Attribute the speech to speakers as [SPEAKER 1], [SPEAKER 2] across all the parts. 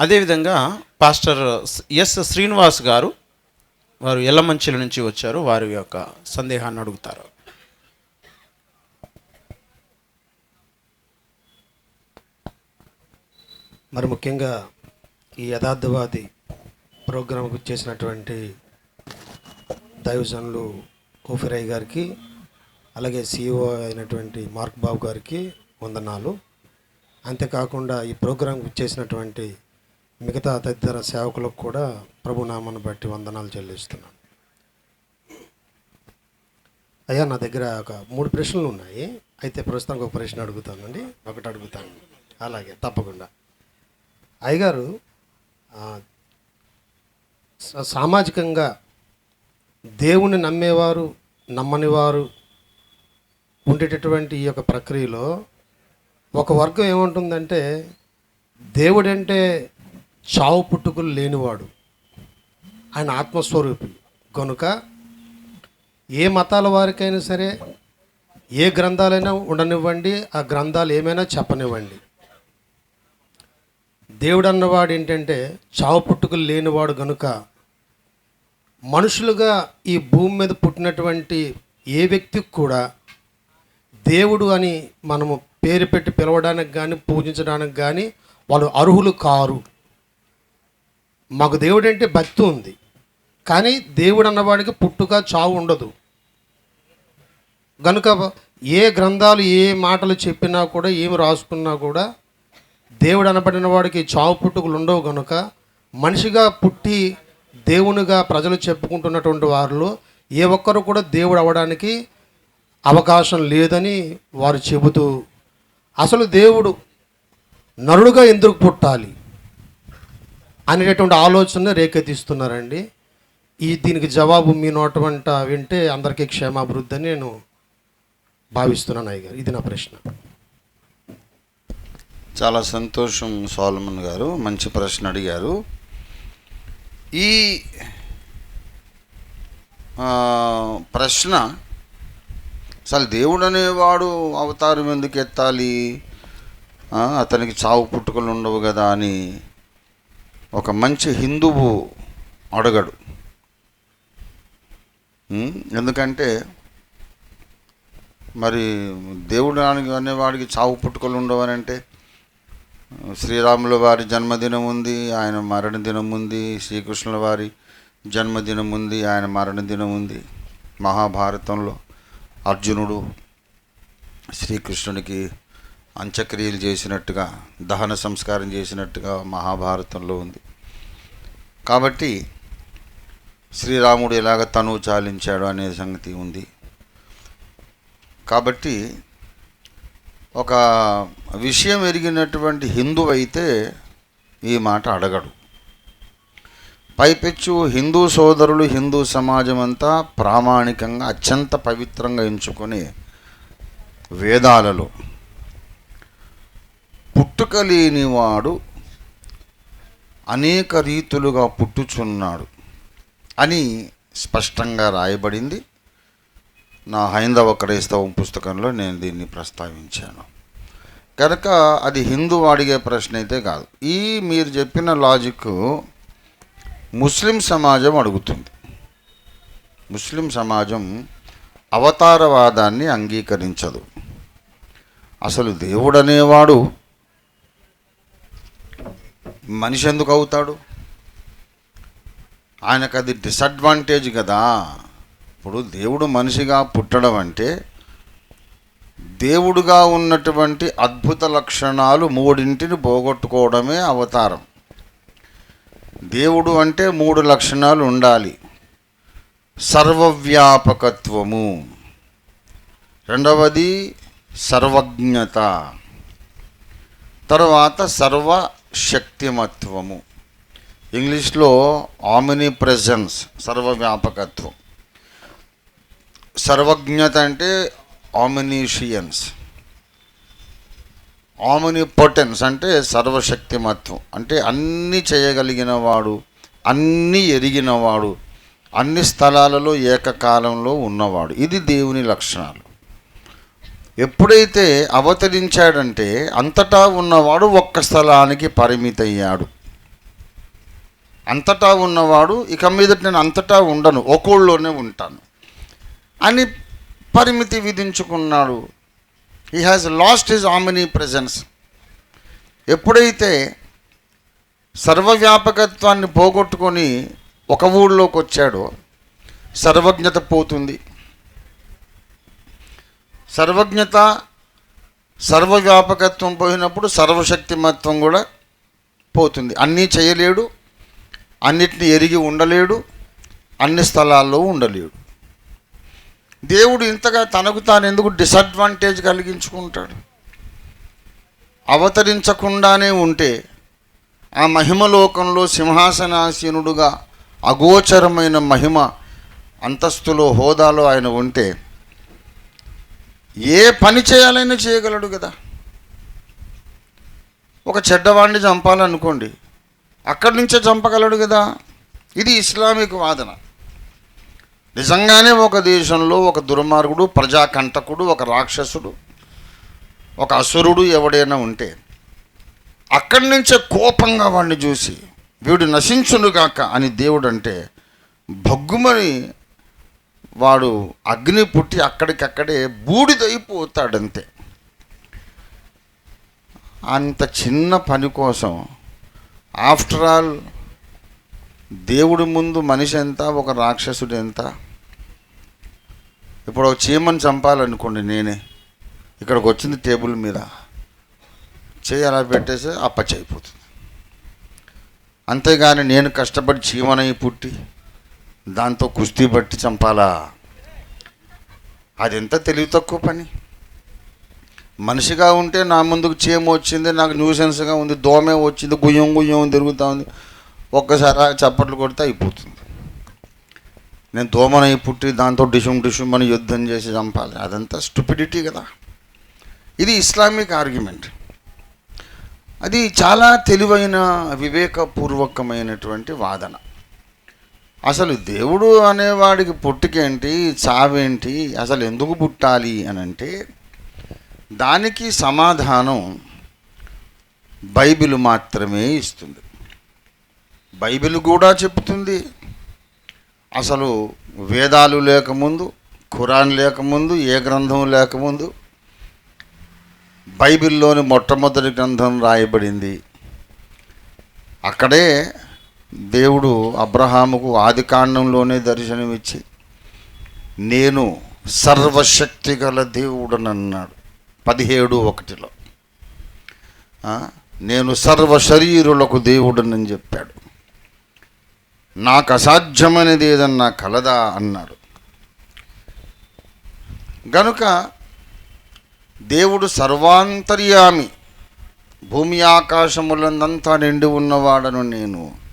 [SPEAKER 1] అదేవిధంగా pastor yes Srinivas గారు వారు ఎల్లమంచిల నుంచి వచ్చారు వారి యొక్క సందేహాన్ని అడుగుతారు.
[SPEAKER 2] మరి ముఖ్యంగా ఈ యథార్థవాది ప్రోగ్రాంకు చేసినటువంటి దైవజనులు కోఫిరయ్య గారికి అలాగే సిఇఓ అయినటువంటి మార్క్ బాబు గారికి వందనాలు. అంతేకాకుండా ఈ ప్రోగ్రాంకు చేసినటువంటి మిగతా తదితర సేవకులకు కూడా ప్రభునామను బట్టి వందనాలు చెల్లిస్తున్నాను. అయ్యా నా దగ్గర ఒక మూడు ప్రశ్నలు ఉన్నాయి. అయితే ప్రస్తుతానికి ఒక ప్రశ్న అడుగుతానండి. ఒకటి అడుగుతాను. అలాగే తప్పకుండా. అయ్యగారు సామాజికంగా దేవుని నమ్మేవారు నమ్మని వారు ఉండేటటువంటి ఈ యొక్క ప్రక్రియలో ఒక వర్గం ఏముంటుందంటే దేవుడంటే చావు పుట్టుకులు లేనివాడు. ఆయన ఆత్మస్వరూపి. కనుక ఏ మతాల వారికైనా సరే ఏ గ్రంథాలైనా ఉండనివ్వండి ఆ గ్రంథాలు ఏమైనా చెప్పనివ్వండి. దేవుడు అన్నవాడు ఏంటంటే చావు పుట్టుకులు లేనివాడు గనుక మనుషులుగా ఈ భూమి మీద పుట్టినటువంటి ఏ వ్యక్తికి కూడా దేవుడు అని మనము పేరు పెట్టి పిలవడానికి కానీ పూజించడానికి కానీ వాళ్ళు అర్హులు కారు. మాకు దేవుడు అంటే భక్తి ఉంది. కానీ దేవుడు అన్నవాడికి పుట్టుక చావు ఉండదు. కనుక ఏ గ్రంథాలు ఏ మాటలు చెప్పినా కూడా ఏమి రాసుకున్నా కూడా దేవుడు అనబడిన వాడికి చావు పుట్టుకలు ఉండవు కనుక మనిషిగా పుట్టి దేవునిగా ప్రజలు చెప్పుకుంటున్నటువంటి వారిలో ఏ ఒక్కరు కూడా దేవుడు అవ్వడానికి అవకాశం లేదని వారు చెబుతూ అసలు దేవుడు నరుడుగా ఎందుకు పుట్టాలి? అనేటటువంటి ఆలోచన రేకెత్తిస్తున్నారండి. ఈ దీనికి జవాబు మీ నోట వింటే అందరికీ క్షేమాభివృద్ధి అని నేను భావిస్తున్నాను అయ్య గారు ఇది నా ప్రశ్న.
[SPEAKER 3] చాలా సంతోషం సోలమన్ గారు. మంచి ప్రశ్న అడిగారు. ఈ ప్రశ్న అసలు దేవుడు అనేవాడు అవతారం ఎందుకు ఎత్తాలి? అతనికి చావు పుట్టుకలు ఉండవు కదా అని ఒక మంచి హిందువు అడగడు. ఎందుకంటే మరి దేవుడు అని- అనేవాడికి చావు పుట్టుకలు ఉండవని అంటే శ్రీరాముల వారి జన్మదినం ఉంది ఆయన మరణ దినం ఉంది శ్రీకృష్ణుల వారి జన్మదినం ఉంది ఆయన మరణ దినం ఉంది. మహాభారతంలో అర్జునుడు శ్రీకృష్ణునికి అంత్యక్రియలు చేసినట్టుగా దహన సంస్కారం చేసినట్టుగా మహాభారతంలో ఉంది. కాబట్టి శ్రీరాముడు ఎలాగ తనువు చాలించాడు అనే సంగతి ఉంది. కాబట్టి ఒక విషయం ఎరిగినటువంటి హిందువు అయితే ఈ మాట అడగడు. పైపెచ్చు హిందూ సోదరులు హిందూ సమాజం అంతా ప్రామాణికంగా అత్యంత పవిత్రంగా ఎంచుకునే వేదాలలో పుట్టుక లేనివాడు అనేక రీతులుగా పుట్టుచున్నాడు అని స్పష్టంగా రాయబడింది. నా హైందవ క్రైస్తవం పుస్తకంలో నేను దీన్ని ప్రస్తావించాను. కనుక అది హిందూ అడిగే ప్రశ్న అయితే కాదు. ఈ మీరు చెప్పిన లాజిక్ ముస్లిం సమాజం అడుగుతుంది. ముస్లిం సమాజం అవతారవాదాన్ని అంగీకరించదు. అసలు దేవుడనేవాడు మనిషి ఎందుకు అవుతాడు? ఆయనకు అది డిసడ్వాంటేజ్ కదా. ఇప్పుడు దేవుడు మనిషిగా పుట్టడం అంటే దేవుడుగా ఉన్నటువంటి అద్భుత లక్షణాలు మూడింటిని పోగొట్టుకోవడమే అవతారం. దేవుడు అంటే మూడు లక్షణాలు ఉండాలి. సర్వవ్యాపకత్వము. రెండవది సర్వజ్ఞత. తర్వాత సర్వ శక్తిమత్వము. ఇంగ్లీష్లో ఆమిని ప్రెజెన్స్ సర్వవ్యాపకత్వం. సర్వజ్ఞత అంటే ఆమినీషియన్స్ ఆమిని పొటెన్స్ అంటే సర్వశక్తిమత్వం. అంటే అన్నీ చేయగలిగినవాడు అన్నీ ఎరిగినవాడు అన్ని స్థలాలలో ఏకకాలంలో ఉన్నవాడు. ఇది దేవుని లక్షణాలు. ఎప్పుడైతే అవతరించాడంటే అంతటా ఉన్నవాడు ఒక్క స్థలానికి పరిమితయ్యాడు. అంతటా ఉన్నవాడు ఇక మీదట నేను అంతటా ఉండను ఒకళ్ళలోనే ఉంటాను అని పరిమితి విధించుకున్నాడు. He has lost his omnipresence ఎప్పుడైతే సర్వవ్యాపకత్వాన్ని పోగొట్టుకొని ఒక ఊళ్ళోకి వచ్చాడో సర్వజ్ఞత పోతుంది. సర్వజ్ఞత సర్వవ్యాపకత్వం పోయినప్పుడు సర్వశక్తిమత్వం కూడా పోతుంది. అన్నీ చేయలేడు అన్నిటిని ఎరిగి ఉండలేడు అన్ని స్థలాల్లో ఉండలేడు. దేవుడు ఇంతగా తనకు తాను ఎందుకు డిసడ్వాంటేజ్ కలిగించుకుంటాడు? అవతరించకుండానే ఉంటే ఆ మహిమలోకంలో సింహాసనాసీనుడుగా అగోచరమైన మహిమ అంతస్తులో హోదాలో ఆయన ఉంటే ఏ పని చేయాలైనా చేయగలడు కదా. ఒక చెడ్డవాడిని చంపాలనుకోండి అక్కడి నుంచే చంపగలడు కదా. ఇది ఇస్లామిక్ వాదన. నిజంగానే ఒక దేశంలో ఒక దుర్మార్గుడు ప్రజాకంటకుడు ఒక రాక్షసుడు ఒక అసురుడు ఎవడైనా ఉంటే అక్కడి నుంచే కోపంగా వాడిని చూసి వీడు నశించునుగాక అని దేవుడు అంటే భగ్గుమని వాడు అగ్ని పుట్టి అక్కడికక్కడే బూడిదైపోతాడంతే. అంత చిన్న పని కోసం ఆఫ్టర్ ఆల్ దేవుడి ముందు మనిషి ఎంత ఒక రాక్షసుడు ఎంత? ఇప్పుడు ఒక చీమని చంపాలనుకోండి నేనే ఇక్కడికి వచ్చింది టేబుల్ మీద. చేయి అలా పెట్టేసి అప్పచ్చి అయిపోతుంది అంతేగాని నేను కష్టపడి చీమనై పుట్టి దాంతో కుస్తీ పట్టి చంపాలా? అది ఎంత తెలివి తక్కువ పని? మనిషిగా ఉంటే నా ముందుకు చీమ వచ్చింది నాకు న్యూసెన్స్గా ఉంది దోమే వచ్చింది గుయ్యం గుయ్యం తిరుగుతూ ఉంది. ఒక్కసారి చప్పట్లు కొడితే అయిపోతుంది. నేను దోమనై పుట్టి దాంతో డిషుమ్ డిషుమ్ అని యుద్ధం చేసి చంపాలి. అదంతా స్టూపిడిటీ కదా. ఇది ఇస్లామిక్ ఆర్గ్యుమెంట్. అది చాలా తెలివైన వివేకపూర్వకమైనటువంటి వాదన. అసలు దేవుడు అనేవాడికి పుట్టుకేంటి? చావేంటి? అసలు ఎందుకు పుట్టాలి అని అంటే దానికి సమాధానం బైబిల్ మాత్రమే ఇస్తుంది. బైబిల్ కూడా చెప్తుంది. అసలు వేదాలు లేకముందు ఖురాన్ లేకముందు ఏ గ్రంథం లేకముందు బైబిల్లోని మొట్టమొదటి గ్రంథం రాయబడింది. అక్కడే దేవుడు అబ్రహాముకు ఆది కాండంలోనే దర్శనమిచ్చి నేను సర్వశక్తి గల దేవుడనన్నాడు. పదిహేడు ఒకటిలో. నేను సర్వ శరీరులకు దేవుడనని చెప్పాడు. నాకు అసాధ్యమైనది ఏదన్నా కలదా అన్నాడు. గనుక దేవుడు సర్వాంతర్యామి భూమి ఆకాశములందంతా నిండి ఉన్నవాడను నేను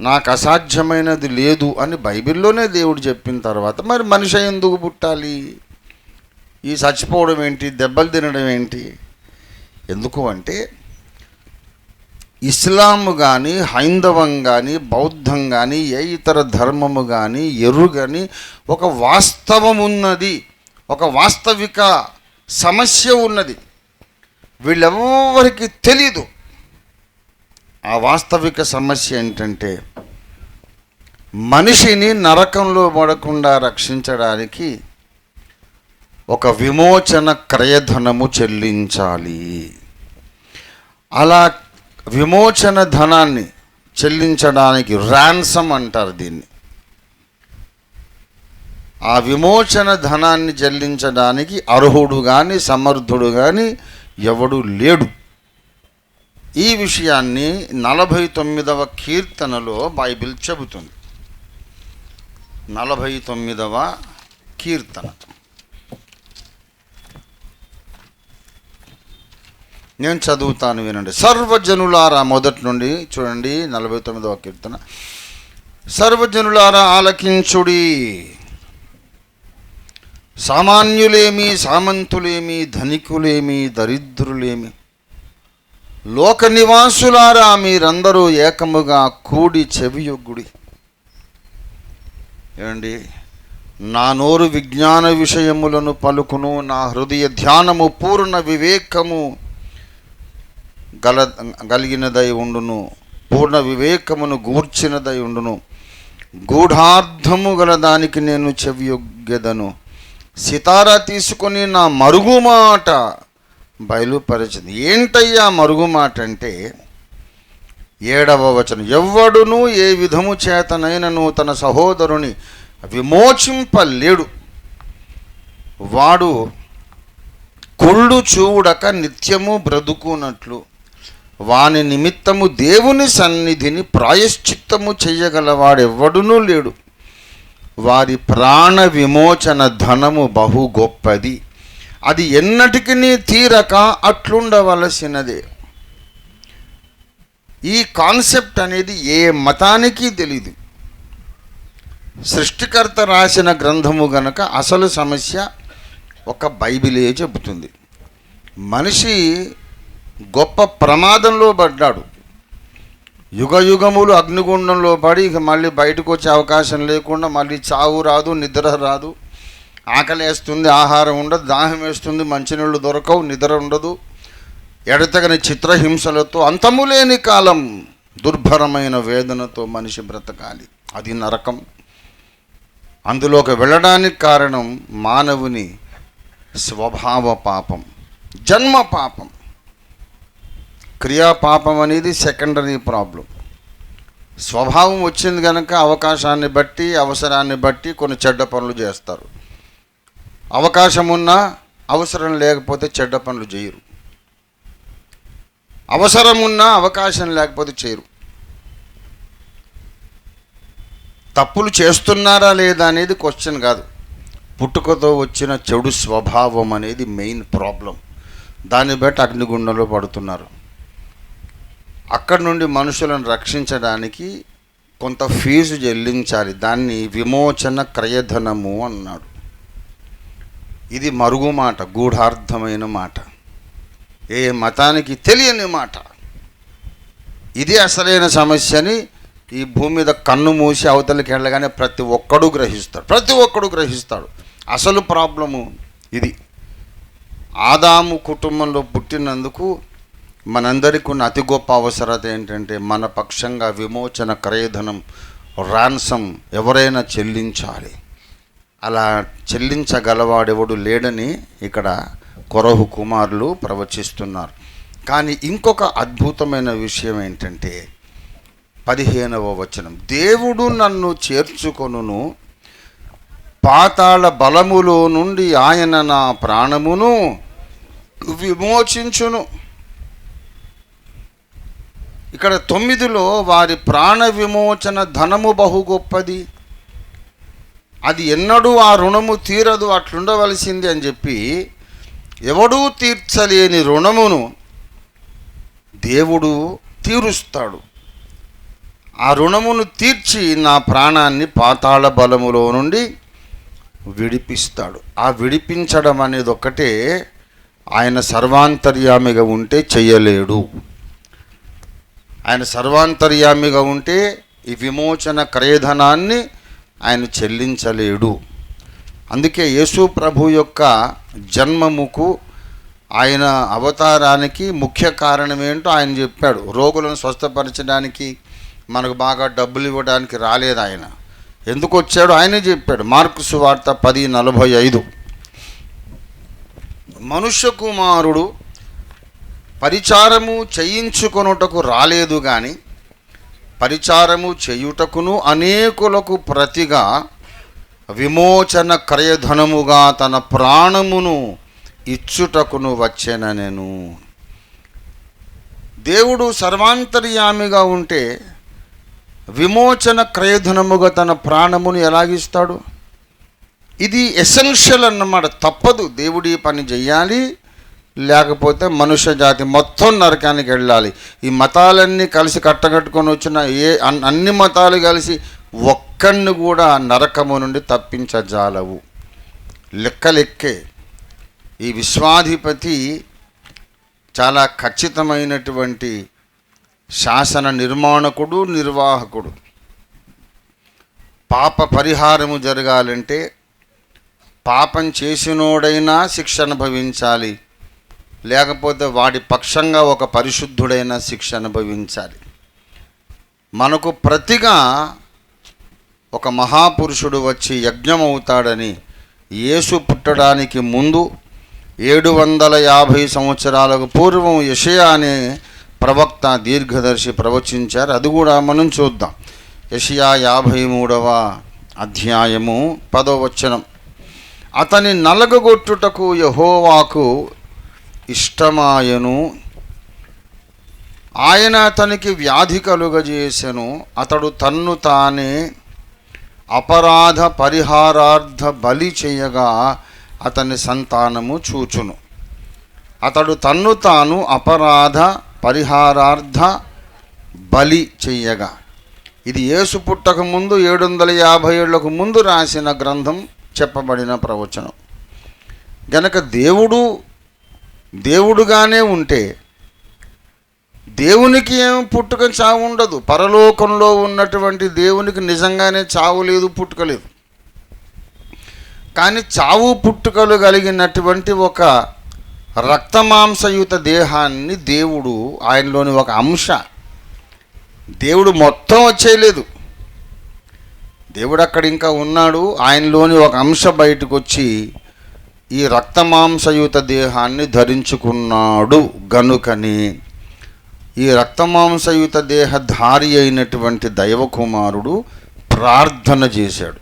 [SPEAKER 3] నాకు అసాధ్యమైనది లేదు అని బైబిల్లోనే దేవుడు చెప్పిన తర్వాత మరి మనిషి ఎందుకు పుట్టాలి? ఈ చచ్చిపోవడం ఏంటి? దెబ్బలు తినడం ఏంటి? ఎందుకు అంటే ఇస్లాం కానీ హైందవం కానీ బౌద్ధం కానీ ఏ ఇతర ధర్మము కానీ ఎరుగని ఒక వాస్తవం ఉన్నది. ఒక వాస్తవిక సమస్య ఉన్నది. వీళ్ళెవ్వరికి తెలీదు. ఆ వాస్తవిక సమస్య ఏంటంటే మనిషిని నరకంలో పడకుండా రక్షించడానికి ఒక విమోచన క్రయధనము చెల్లించాలి. అలా విమోచన ధనాన్ని చెల్లించడానికి ర్యాన్సమ్ అంటారు దీన్ని. ఆ విమోచన ధనాన్ని చెల్లించడానికి అర్హుడు కానీ సమర్థుడు కానీ ఎవడు లేడు. ఈ విషయాన్ని నలభై తొమ్మిదవ కీర్తనలో బైబిల్ చెబుతుంది. నలభై తొమ్మిదవ కీర్తన. నేను చదువుతాను వినండి. సర్వజనులారా మొదటి నుండి చూడండి నలభై తొమ్మిదవ కీర్తన. సర్వజనులారా ఆలకించుడి. సామాన్యులేమి సామంతులేమి ధనికులేమి దరిద్రులేమి లోక నివాసులారా మీరందరూ ఏకముగా కూడి చెవియొగ్గుడి ఏమండి? నా నోరు విజ్ఞాన విషయములను పలుకును నా హృదయ ధ్యానము పూర్ణ వివేకము గల కలిగినదై ఉండును పూర్ణ వివేకమును గూర్చినదై ఉండును గూఢార్థము గల దానికి నేను చెవియొగ్గెదను సితారా తీసుకొని నా మరుగు మాట బయలుపరిచింది. ఏంటయ్యా మరుగు మాట అంటే ఏడవ వచనం ఎవ్వడును ఏ విధము చేతనైనను తన సహోదరుని విమోచింపలేడు. వాడు కుళ్ళు చూడక నిత్యము బ్రతుకున్నట్లు వాని నిమిత్తము దేవుని సన్నిధిని ప్రాయశ్చిత్తము చెయ్యగలవాడెవ్వడునూ లేడు. వారి ప్రాణ విమోచన ధనము బహు గొప్పది. అది ఎన్నటికి తీరక అట్లుండవలసినదే. ఈ కాన్సెప్ట్ అనేది ఏ మతానికి తెలీదు. సృష్టికర్త రాసిన గ్రంథము గనక అసలు సమస్య ఒక బైబిలే చెబుతుంది. మనిషి గొప్ప ప్రమాదంలో పడ్డాడు. యుగ యుగములు అగ్నిగుండంలో పడి ఇక మళ్ళీ బయటకు వచ్చే అవకాశం లేకుండా మళ్ళీ చావు రాదు నిద్ర రాదు. ఆకలి వేస్తుంది ఆహారం ఉండదు దాహం వేస్తుంది మంచినీళ్ళు దొరకవు నిద్ర ఉండదు. ఎడతగని చిత్రహింసలతో అంతము లేని కాలం దుర్భరమైన వేదనతో మనిషి బ్రతకాలి. అది నరకం. అందులోకి వెళ్ళడానికి కారణం మానవుని స్వభావ పాపం జన్మ పాపం. క్రియా పాపం అనేది సెకండరీ ప్రాబ్లం. స్వభావం వచ్చింది కనుక అవకాశాన్ని బట్టి అవసరాన్ని బట్టి కొన్ని చెడ్డ పనులు చేస్తారు. అవకాశం ఉన్నా అవసరం లేకపోతే చెడ్డ పనులు చేయరు. అవసరం ఉన్నా అవకాశం లేకపోతే చేయరు. తప్పులు చేస్తున్నారా లేదా అనేది క్వశ్చన్ కాదు. పుట్టుకతో వచ్చిన చెడు స్వభావం అనేది మెయిన్ ప్రాబ్లం దాన్ని బట్టి అగ్నిగుండంలో పడుతున్నారు. అక్కడి నుండి మనుషులను రక్షించడానికి కొంత ఫీజు చెల్లించాలి. దాన్ని విమోచన క్రయధనము అన్నాడు. ఇది మరుగు మాట గూఢార్థమైన మాట. ఏ మతానికి తెలియని మాట. ఇది అసలైన సమస్యని ఈ భూమి మీద కన్ను మూసి అవతలికి వెళ్ళగానే ప్రతి ఒక్కడు గ్రహిస్తాడు. ప్రతి ఒక్కడు గ్రహిస్తాడు. అసలు ప్రాబ్లము ఇది. ఆదాము కుటుంబంలో పుట్టినందుకు మనందరికీ ఉన్న అతి గొప్ప అవసరత ఏంటంటే మన పక్షంగా విమోచన క్రయధనం రాన్సం ఎవరైనా చెల్లించాలి. అలా చెల్లించగలవాడెవడు లేడని ఇక్కడ కొరహు కుమారులు ప్రవచిస్తున్నారు. కానీ ఇంకొక అద్భుతమైన విషయం ఏంటంటే పదిహేనవ వచనం. దేవుడు నన్ను చేర్చుకొనును పాతాళ బలములో నుండి ఆయన నా ప్రాణమును విమోచించును. ఇక్కడ తొమ్మిదిలో వారి ప్రాణ విమోచన ధనము బహు గొప్పది. అది ఎన్నడూ ఆ రుణము తీరదు అట్లుండవలసింది అని చెప్పి ఎవడూ తీర్చలేని రుణమును దేవుడు తీరుస్తాడు. ఆ రుణమును తీర్చి నా ప్రాణాన్ని పాతాళ బలములో నుండి విడిపిస్తాడు. ఆ విడిపించడం అనేది ఒక్కటే ఆయన సర్వాంతర్యామిగా ఉంటే చెయ్యలేడు ఆయన సర్వాంతర్యామిగా ఉంటే ఈ విమోచన క్రయధనాన్ని ఆయన చెల్లించలేడు. అందుకే యేసు ప్రభు యొక్క జన్మముకు ఆయన అవతారానికి ముఖ్య కారణం ఏంటో ఆయన చెప్పాడు. రోగులను స్వస్థపరచడానికి మనకు బాగా డబ్బులు ఇవ్వడానికి రాలేదు ఆయన. ఎందుకు వచ్చాడు ఆయనే చెప్పాడు. మార్కు సువార్త పది నలభై ఐదు. మనుష్య కుమారుడు పరిచారము చేయించుకొనుటకు రాలేదు కానీ పరిచారము చేయుటకును అనేకులకు ప్రతిగా విమోచన క్రయధనముగా తన ప్రాణమును ఇచ్చుటకును వచ్చెన నేను. దేవుడు సర్వాంతర్యామిగా ఉంటే విమోచన క్రయధనముగా తన ప్రాణమును ఎలాగిస్తాడు? ఇది ఎసెన్షియల్ అన్నమాట. తప్పదు. దేవుడి పని చెయ్యాలి. లేకపోతే మనుష్య జాతి మొత్తం నరకానికి వెళ్ళాలి. ఈ మతాలన్నీ కలిసి కట్టగట్టుకొని వచ్చిన ఏ అన్ని మతాలు కలిసి ఒక్కడిని కూడా నరకము నుండి తప్పించజాలవు. లెక్కలెక్కే. ఈ విశ్వాధిపతి చాలా ఖచ్చితమైనటువంటి శాసన నిర్మాణకుడు నిర్వాహకుడు. పాప పరిహారము జరగాలంటే పాపం చేసినోడైనా శిక్ష అనుభవించాలి. లేకపోతే వాడి పక్షంగా ఒక పరిశుద్ధుడైన శిక్ష అనుభవించాలి. మనకు ప్రతిగా ఒక మహాపురుషుడు వచ్చి యజ్ఞం అవుతాడని యేసు పుట్టడానికి ముందు ఏడు వందల యాభై సంవత్సరాలకు పూర్వం యషయా అనే ప్రవక్త దీర్ఘదర్శి ప్రవచించారు. అది కూడా మనం చూద్దాం. యషయా యాభై మూడవ అధ్యాయము పదవ వచనం. అతని నలగగొట్టుటకు యహోవాకు ఇష్టమాయను. ఆయన అతనికి వ్యాధి కలుగజేసెను. అతడు తన్ను తానే అపరాధ పరిహారార్థ బలి చేయగా అతని సంతానము చూచును. అతడు తన్ను తాను అపరాధ పరిహారార్థ బలి చెయ్యగా ఇది యేసు పుట్టక ముందు ఏడు వందల యాభై ఏళ్ళకు ముందు రాసిన గ్రంథం చెప్పబడిన ప్రవచనం. గనక దేవుడు దేవుడుగానే ఉంటే దేవునికి ఏం పుట్టుక చావు ఉండదు. పరలోకంలో ఉన్నటువంటి దేవునికి నిజంగానే చావు లేదు పుట్టుక లేదు. కానీ చావు పుట్టుకలు కలిగినటువంటి ఒక రక్తమాంసయుత దేహాన్ని దేవుడు ఆయనలోని ఒక అంశ. దేవుడు మొత్తం వచ్చేయలేదు. దేవుడు అక్కడ ఇంకా ఉన్నాడు. ఆయనలోని ఒక అంశ బయటకు వచ్చి ఈ రక్తమాంసయుత దేహాన్ని ధరించుకున్నాడు గనుకని. ఈ రక్తమాంసయుత దేహధారి అయినటువంటి దైవకుమారుడు ప్రార్థన చేశాడు.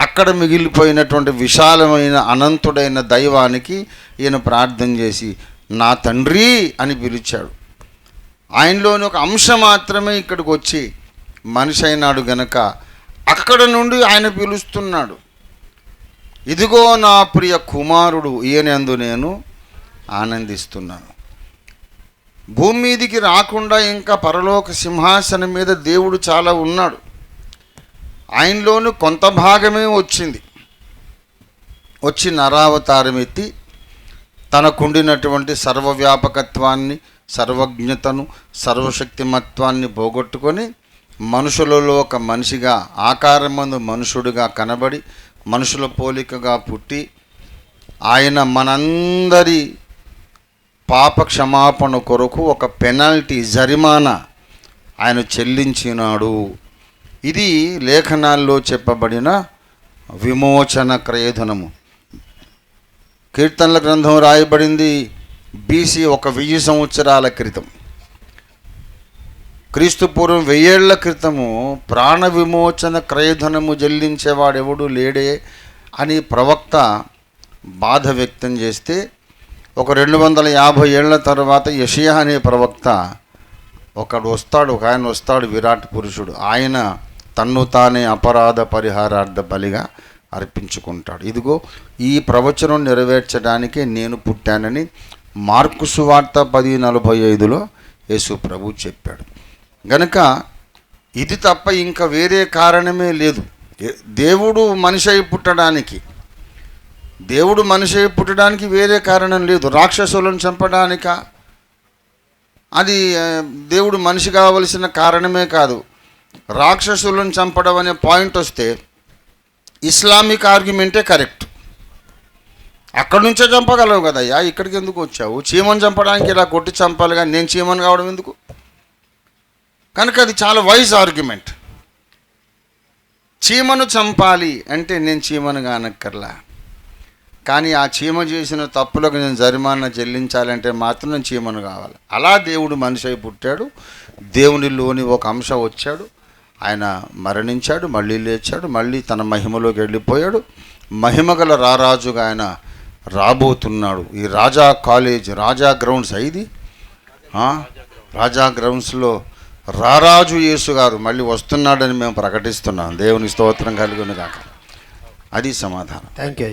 [SPEAKER 3] అక్కడ మిగిలిపోయినటువంటి విశాలమైన అనంతుడైన దైవానికి ఈయన ప్రార్థన చేసి నా తండ్రి అని పిలిచాడు. ఆయనలోని ఒక అంశం మాత్రమే ఇక్కడికి వచ్చి మనిషి అయినాడు గనక అక్కడ నుండి ఆయన పిలుస్తున్నాడు. ఇదిగో నా ప్రియ కుమారుడు ఈయనందు నేను ఆనందిస్తున్నాను. భూమి మీదికి రాకుండా ఇంకా పరలోక సింహాసనం మీద దేవుడు చాలా ఉన్నాడు. ఆయనలోను కొంత భాగమే వచ్చింది. వచ్చి నరావతారం ఎత్తి తనకుండినటువంటి సర్వవ్యాపకత్వాన్ని సర్వజ్ఞతను సర్వశక్తిమత్వాన్ని పోగొట్టుకొని మనుషులలో ఒక మనిషిగా ఆకారమందు మనుషుడిగా కనబడి మనుషుల పోలికగా పుట్టి ఆయన మనందరి పాప క్షమాపణ కొరకు ఒక పెనాల్టీ జరిమానా ఆయన చెల్లించినాడు. ఇది లేఖనాల్లో చెప్పబడిన విమోచన క్రయధనము. కీర్తనల గ్రంథం రాయబడింది బీసీ ఒక వెయ్యి సంవత్సరాల క్రితం. క్రీస్తు పూర్వం వెయ్యేళ్ళ క్రితము ప్రాణ విమోచన క్రయధనము చెల్లించేవాడెవడు లేడే అని ప్రవక్త బాధ వ్యక్తం చేస్తే ఒక రెండు వందల యాభై ఏళ్ళ తర్వాత యషియా అనే ప్రవక్త ఒకడు వస్తాడు ఒక ఆయన వస్తాడు విరాట్ పురుషుడు. ఆయన తన్ను తానే అపరాధ పరిహారార్థ బలిగా అర్పించుకుంటాడు. ఇదిగో ఈ ప్రవచనం నెరవేర్చడానికి నేను పుట్టానని మార్కు సువార్త పది నలభై ఐదులో యేసు ప్రభు చెప్పాడు. గనుక ఇది తప్ప ఇంకా వేరే కారణమే లేదు. దేవుడు మనిషి అయి పుట్టడానికి దేవుడు మనిషి అయి పుట్టడానికి వేరే కారణం లేదు. రాక్షసులను చంపడానిక? అది దేవుడు మనిషి కావలసిన కారణమే కాదు. రాక్షసులను చంపడం అనే పాయింట్ వస్తే ఇస్లామిక్ ఆర్గ్యుమెంటే కరెక్ట్ అక్కడి నుంచే చంపగలవు కదయ్యా? ఇక్కడికి ఎందుకు వచ్చావు? చీమను చంపడానికి ఇలా కొట్టి చంపాలి కానీ నేను చీమను కావడం ఎందుకు? కనుక అది చాలా వైజ్ ఆర్గ్యుమెంట్ చీమను చంపాలి అంటే నేను చీమను కానక్కర్లా కానీ ఆ చీమ చేసిన తప్పులకు నేను జరిమానా చెల్లించాలంటే మాత్రం నేను చీమను కావాలి. అలా దేవుడు మనిషి అయి పుట్టాడు. దేవునిలోని ఒక అంశం వచ్చాడు. ఆయన మరణించాడు మళ్ళీ లేచాడు మళ్ళీ తన మహిమలోకి వెళ్ళిపోయాడు. మహిమగల రారాజుగా ఆయన రాబోతున్నాడు. ఈ రాజా కాలేజ్ రాజా గ్రౌండ్స్ ఇది రాజా గ్రౌండ్స్లో రారాజు యేసు గారు మళ్ళీ వస్తున్నాడని మేము ప్రకటిస్తున్నాం. దేవుని స్తోత్రం కలిగి కాక అది సమాధానం.
[SPEAKER 2] Thank you